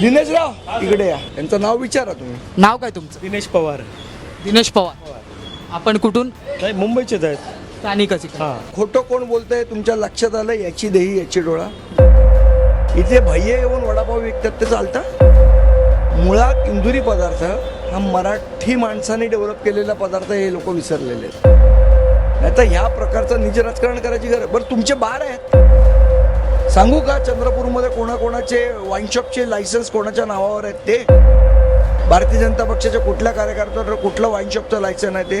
दिनेशराव इकडे या. यांचं नाव विचारा तुम्ही. नाव काय तुमचं? दिनेश पवार. दिनेश पवार. आपण कुठून? नाही मुंबईचेच आहेत. स्थानिकच इकडे. हां. खोटं कोण बोलतंय तुमच्या लक्षात आलं? याची देही याची डोळा. इथे भैये येऊन वडापाव विकतात ते चालतं? मुळात इंदुरी पदार्थ हा मराठी माणसाने डेव्हलप केलेला पदार्थ हे लोक विसरलेले आहेत. नाही तर ह्या प्रकारचं निज राजकारण करायची गरज बरं तुमचे बार आहेत. सांगू का चंद्रपूरमध्ये कोणाकोणाचे वाईनशॉपचे लायसन्स कोणाच्या नावावर आहेत ते? भारतीय जनता पक्षाच्या कुठल्या कार्यकर्त्यावर कुठलं वाईनशॉपचं लायसन आहे ते?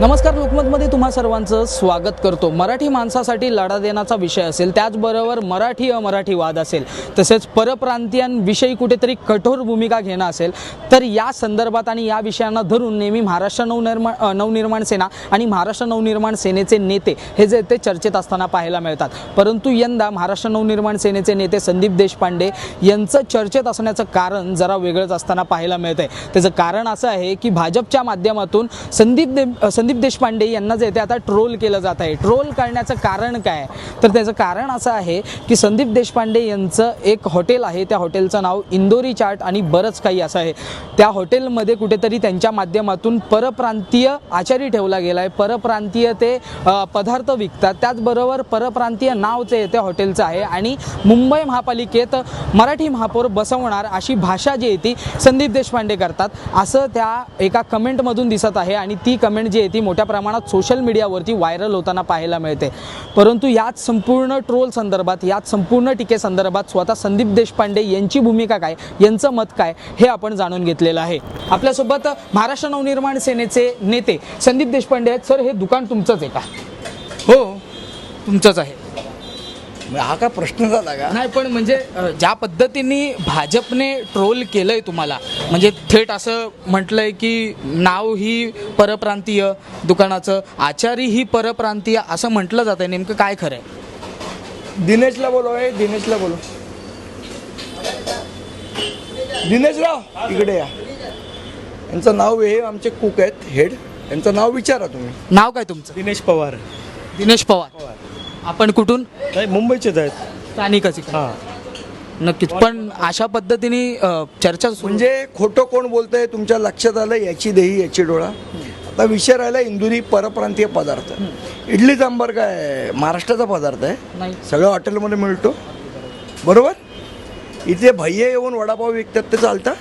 नमस्कार लोकमतमध्ये तुम्हा सर्वांचं स्वागत करतो. मराठी माणसासाठी लढा देण्याचा विषय असेल त्याचबरोबर मराठी अमराठी वाद असेल तसेच परप्रांतीयांविषयी कुठेतरी कठोर भूमिका घेणं असेल तर या संदर्भात आणि या विषयांना धरून नेहमी महाराष्ट्र नवनिर्माण नवनिर्माण सेना आणि महाराष्ट्र नवनिर्माण सेनेचे नेते हे जे ते चर्चेत असताना पाहायला मिळतात. परंतु यंदा महाराष्ट्र नवनिर्माण सेनेचे नेते संदीप देशपांडे यांचं चर्चेत असण्याचं कारण जरा वेगळंच असताना पाहायला मिळतं आहे त्याचं कारण असं आहे की भाजपच्या माध्यमातून संदीप दे संदीप देशपांडे यांना जे ते आता ट्रोल केलं जात आहे. ट्रोल करण्याचं कारण काय? तर त्याचं कारण असं आहे की संदीप देशपांडे यांचं एक हॉटेल आहे. त्या हॉटेलचं नाव इंदोरी चाट आणि बरंच काही असं आहे. त्या हॉटेलमध्ये कुठेतरी त्यांच्या माध्यमातून परप्रांतीय आचारी ठेवला गेला आहे. परप्रांतीय ते पदार्थ विकतात. त्याचबरोबर परप्रांतीय नाव जे आहे त्या हॉटेलचं आहे आणि मुंबई महापालिकेत मराठी महापौर बसवणार अशी भाषा जी आहे ती संदीप देशपांडे करतात. असं त्या एका कमेंटमधून दिसत आहे आणि ती कमेंट जी आहे ती मोठ्या प्रमाणात सोशल मीडियावरती व्हायरल होताना पाहायला मिळते. परंतु याच संपूर्ण ट्रोल संदर्भात याच संपूर्ण टीकेसंदर्भात स्वतः संदीप देशपांडे यांची भूमिका काय यांचं मत काय हे आपण जाणून घेतलेलं आहे. आपल्यासोबत महाराष्ट्र नवनिर्माण सेनेचे नेते संदीप देशपांडे आहेत. सर हे दुकान तुमचंच आहे का? हो तुमचंच आहे. मग हा का प्रश्न झाला का? नाही पण म्हणजे अ, ज्या पद्धतीने भाजपने ट्रोल केलंय तुम्हाला म्हणजे थेट असं म्हटलंय की नाव ही परप्रांतीय दुकानाचं आचारी ही परप्रांतीय असं म्हटलं जात आहे नेमकं काय खरं आहे दिनेशला बोलव आहे दिनेशला बोलव. दिनेशराव इकडे या. यांचं नाव हे आमचे कुक आहेत हेड. यांचं नाव विचारा तुम्ही. नाव काय तुमचं? दिनेश पवार. दिनेश पवार. आपण कुठून? नाही मुंबईचेच आहेत. स्थानिकच इकडे. हां. नक्कीच. पण अशा पद्धतीने अ, चर्चा सुरू- म्हणजे खोटं कोण बोलतंय तुमच्या लक्षात आलं याची देही याची डोळा. आता विषय राहिला इंदुरी परप्रांतीय पदार्थ. इडली सांबार काय महाराष्ट्राचा पदार्थ आहे. नाही. सगळं हॉटेलमध्ये मिळतो. बरोबर? इथे भैये येऊन वडापाव विकतात ते चालतं.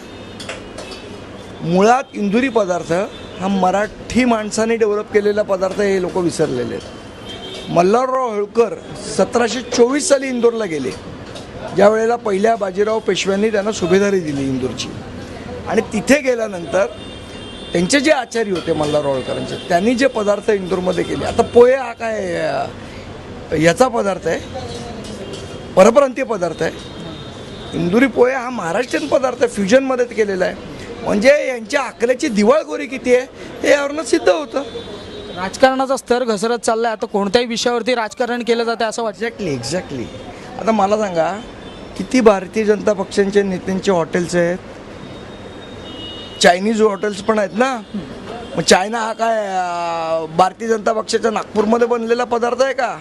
मुळात इंदुरी पदार्थ हा मराठी माणसाने डेव्हलप केलेला पदार्थ हे लोक विसरलेले आहेत. मल्हारराव होळकर सतराशे चोवीस साली इंदोरला गेले. ज्या वेळेला पहिल्या बाजीराव पेशव्यांनी त्यांना सुभेदारी दिली इंदूरची. आणि तिथे गेल्यानंतर त्यांचे जे आचार्य होते मल्हारराव होळकरांचे त्यांनी जे पदार्थ इंदूरमध्ये केले. आता पोहे हा काय याचा पदार्थ आहे. परप्रांतीय पदार्थ आहे. इंदुरी पोहे हा महाराष्ट्रीयन पदार्थ आहे फ्युजनमध्ये केलेला आहे. म्हणजे यांच्या आकल्याची दिवाळखोरी किती आहे हे यावरनं सिद्ध होतं. राजकारणाचा स्तर घसरत चाललाय. आता कोणत्याही विषयावरती राजकारण केलं जाते असं वाटतं? एक्झॅक्टली एक्झॅक्टली आता मला सांगा किती भारतीय जनता पक्षांचे नेत्यांचे हॉटेल्स आहेत? चायनीज हॉटेल्स पण आहेत ना? मग चायना हा काय भारतीय जनता पक्षाच्या नागपूरमध्ये बनलेला पदार्थ आहे का?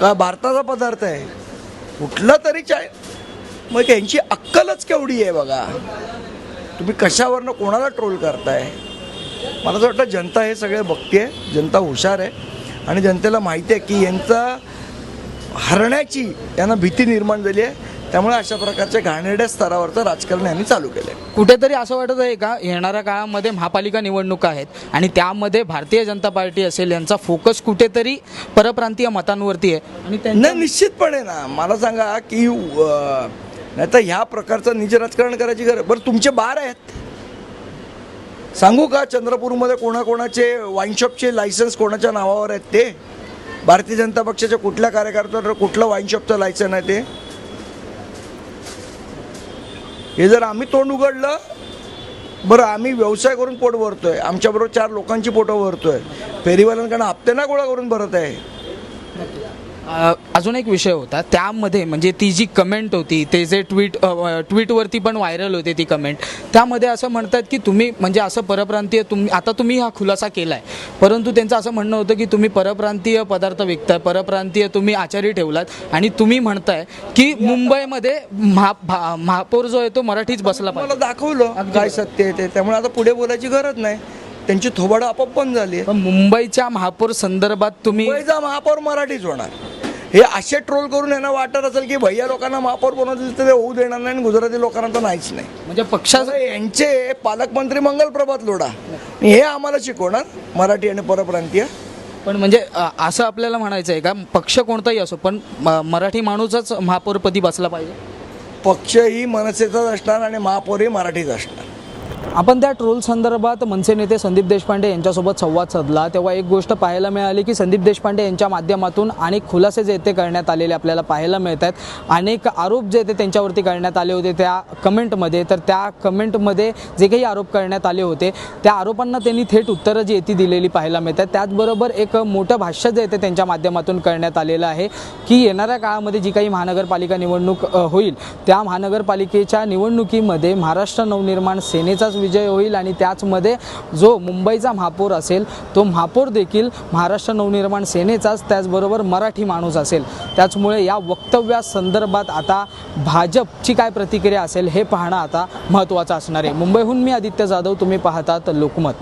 का भारताचा पदार्थ आहे? कुठला तरी चाय मग त्यांची अक्कलच केवढी आहे बघा. तुम्ही कशावरनं कोणाला ट्रोल करताय? मला असं वाटतं जनता हे सगळे बघते जनता हुशार आहे आणि जनतेला माहिती आहे की यांचा हरण्याची यांना भीती निर्माण झाली आहे. त्यामुळे अशा प्रकारच्या घाणेरड्या स्तरावरचं राजकारण यांनी चालू केलं आहे कुठेतरी असं वाटत आहे का येणाऱ्या काळामध्ये महापालिका निवडणुका आहेत आणि त्यामध्ये भारतीय जनता पार्टी असेल यांचा फोकस कुठेतरी परप्रांतीय मतांवरती आहे? आणि त्यांच्या नाही निश्चितपणे ना. मला सांगा की नाही तर ह्या प्रकारचं निज राजकारण करायची गरज बरं तुमचे बार आहेत. सांगू का चंद्रपूरमध्ये कोणाकोणाचे वाईनशॉपचे लायसन्स कोणाच्या नावावर आहेत ते? भारतीय जनता पक्षाच्या कुठल्या कार्यकर्त्यावर कुठलं वाईनशॉपचं लायसन आहे ते? हे जर आम्ही तोंड उघडलं बरं आम्ही व्यवसाय करून पोट भरतोय. आमच्याबरोबर चार लोकांची पोटं भरतोय. फेरीवाल्यांकडनं हप्ते ना गोळा करून भरत आहे. अजून एक विषय होता. त्यामध्ये म्हणजे ती जी कमेंट होती ते जे ट्विट ट्विटवरती पण व्हायरल होते ती कमेंट त्यामध्ये असं म्हणतात की तुम्ही म्हणजे असं परप्रांतीय तुम्ही आता तुम्ही हा खुलासा केला आहे परंतु त्यांचं असं म्हणणं होतं की तुम्ही परप्रांतीय पदार्थ विकताय परप्रांतीय तुम्ही आचारी ठेवलात आणि तुम्ही म्हणताय की मुंबईमध्ये महा भा- महापौर जो आहे तो मराठीच बसला मला दाखवलं. काय सत्य आहे ते? त्यामुळे आता पुढे बोलायची गरज नाही. त्यांची थोबाडं आपोआप बंद झाली आहे. पण मुंबईच्या महापौर संदर्भात तुम्ही मुंबईचा महापौर मराठीच होणार. हे असे ट्रोल करून यांना वाटत असेल की भैया लोकांना महापौर बनवतील तर ते होऊ देणार नाही आणि गुजराती लोकांना तर नाहीच नाही. म्हणजे पक्षाचं यांचे पालकमंत्री मंगल प्रभात लोढा. हे आम्हाला शिकवणार मराठी आणि परप्रांतीय. पण म्हणजे अ, असं आपल्याला म्हणायचं आहे का? पक्ष कोणताही असो पण म- मराठी माणूसच महापौरपदी बसला पाहिजे. पक्ष ही मनसेचाच असणार आणि महापौर ही मराठीच असणार. आपण त्या ट्रोल संदर्भात मनसे नेते संदीप देशपांडे यांच्यासोबत संवाद साधला. तेव्हा एक गोष्ट पाहायला मिळाली की संदीप देशपांडे यांच्या माध्यमातून अनेक खुलासे जे ते करण्यात आलेले आपल्याला पाहायला मिळत आहेत अनेक आरोप जे ते त्यांच्यावरती करण्यात आले होते त्या कमेंटमध्ये. तर त्या कमेंटमध्ये जे काही आरोप करण्यात आले होते त्या आरोपांना त्यांनी थेट उत्तरं जी येते दिलेली पाहायला मिळतात त्याचबरोबर एक मोठं भाष्य जे येते त्यांच्या माध्यमातून करण्यात आलेलं आहे की येणाऱ्या काळामध्ये जी काही महानगरपालिका निवडणूक होईल त्या महानगरपालिकेच्या निवडणुकीमध्ये महाराष्ट्र नवनिर्माण सेनेचाच विजय होईल आणि त्याचमध्ये जो मुंबईचा महापौर असेल तो महापौर देखील महाराष्ट्र नवनिर्माण सेनेचाच त्याचबरोबर मराठी माणूस असेल. त्याचमुळे या वक्तव्यासंदर्भात आता भाजपची काय प्रतिक्रिया असेल हे पाहणं आता महत्त्वाचं असणार आहे. मुंबईहून मी आदित्य जाधव तुम्ही पाहतात लोकमत.